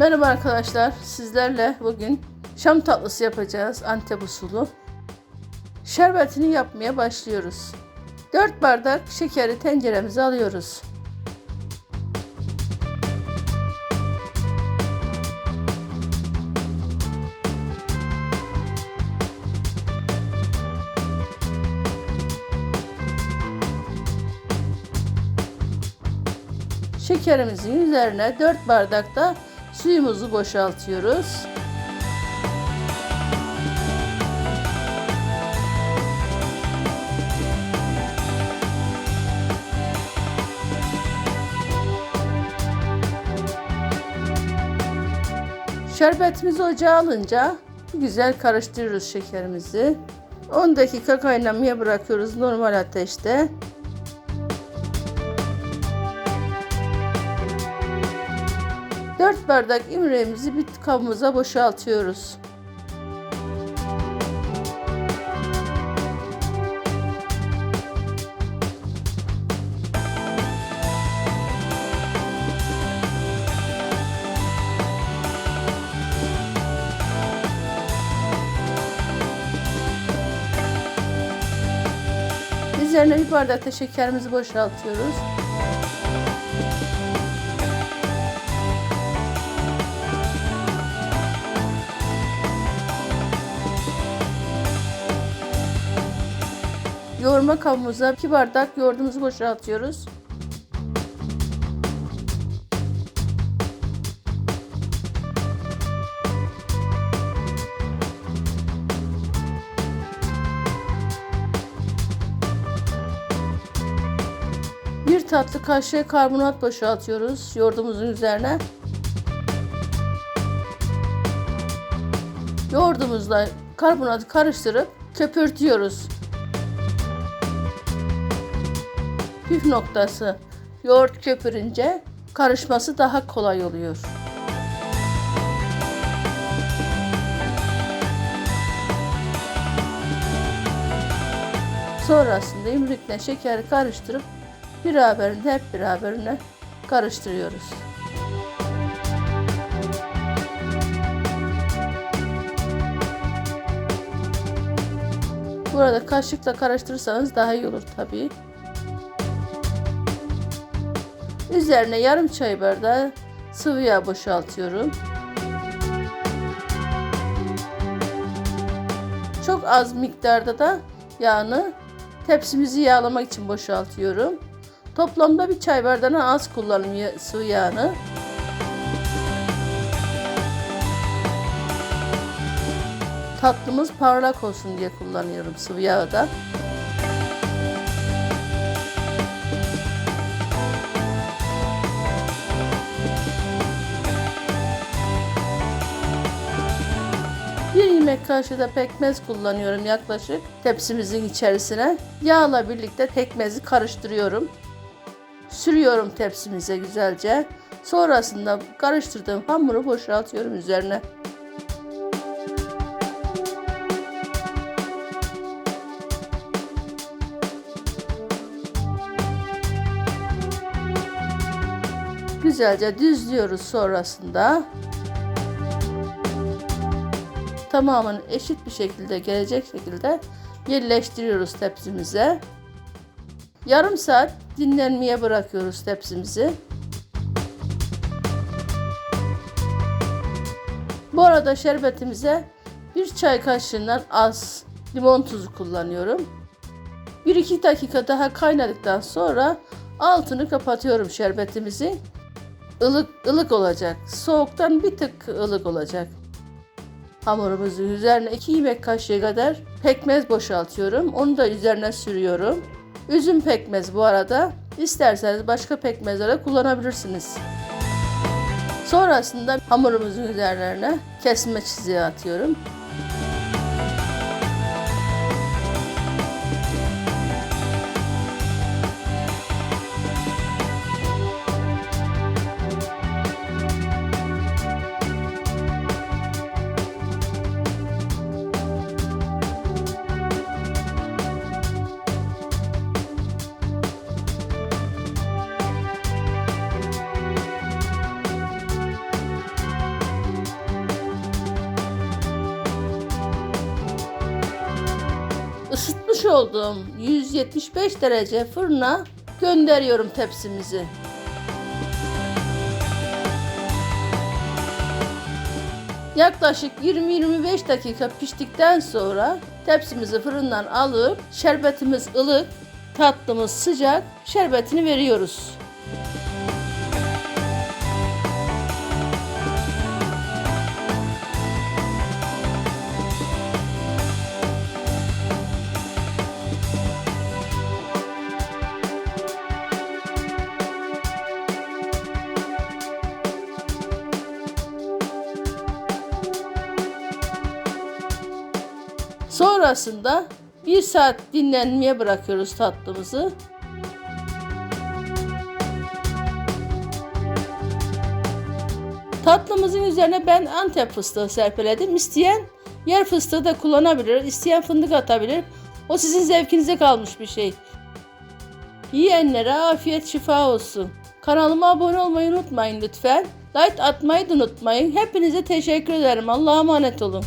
Merhaba arkadaşlar. Sizlerle bugün Şam tatlısı yapacağız. Antep usulü. Şerbetini yapmaya başlıyoruz. 4 bardak şekeri tenceremize alıyoruz. Şekerimizin üzerine 4 bardak da suyumuzu boşaltıyoruz. Şerbetimizi ocağa alınca güzel karıştırıyoruz şekerimizi. 10 dakika kaynamaya bırakıyoruz normal ateşte. Dört bardak imreğimizi bir kabımıza boşaltıyoruz. Üzerine bir bardak da şekerimizi boşaltıyoruz. Yoğurma kabımıza 2 bardak yoğurdumuzu boşaltıyoruz. Bir tatlı kaşığı karbonat boşaltıyoruz yoğurdumuzun üzerine. Yoğurdumuzla karbonatı karıştırıp köpürtüyoruz. Püf noktası yoğurt köpürünce karışması daha kolay oluyor. Sonrasında imrikle şekeri karıştırıp beraberinde hep beraberine karıştırıyoruz. Burada kaşıkla karıştırırsanız daha iyi olur tabii. Üzerine yarım çay bardağı sıvı yağ boşaltıyorum. Çok az miktarda da yağını tepsimizi yağlamak için boşaltıyorum. Toplamda bir çay bardağına az kullanıyorum sıvı yağını. Tatlımız parlak olsun diye kullanıyorum sıvı yağı da. Bir yemek kaşığı da pekmez kullanıyorum yaklaşık tepsimizin içerisine. Yağla birlikte pekmezi karıştırıyorum. Sürüyorum tepsimize güzelce. Sonrasında karıştırdığım hamuru boşaltıyorum üzerine. Güzelce düzlüyoruz sonrasında. Tamamını eşit bir şekilde gelecek şekilde yerleştiriyoruz tepsimize. Yarım saat dinlenmeye bırakıyoruz tepsimizi. Bu arada şerbetimize bir çay kaşığından az limon tuzu kullanıyorum. 1-2 dakika daha kaynadıktan sonra altını kapatıyorum şerbetimizi. Ilık ılık olacak. Soğuktan bir tık ılık olacak. Hamurumuzun üzerine 2 yemek kaşığı kadar pekmez boşaltıyorum. Onu da üzerine sürüyorum. Üzüm pekmez bu arada. İsterseniz başka pekmezlere kullanabilirsiniz. Sonrasında hamurumuzun üzerlerine kesme çiziği atıyorum. Isıtmış olduğum 175 derece fırına gönderiyorum tepsimizi. Yaklaşık 20-25 dakika piştikten sonra tepsimizi fırından alıp şerbetimiz ılık, tatlımız sıcak, şerbetini veriyoruz. Sonrasında bir saat dinlenmeye bırakıyoruz tatlımızı. Tatlımızın üzerine ben Antep fıstığı serpeledim. İsteyen yer fıstığı da kullanabilir. İsteyen fındık atabilir. O sizin zevkinize kalmış bir şey. Yiyenlere afiyet şifa olsun. Kanalıma abone olmayı unutmayın lütfen. Like atmayı da unutmayın. Hepinize teşekkür ederim. Allah'a emanet olun.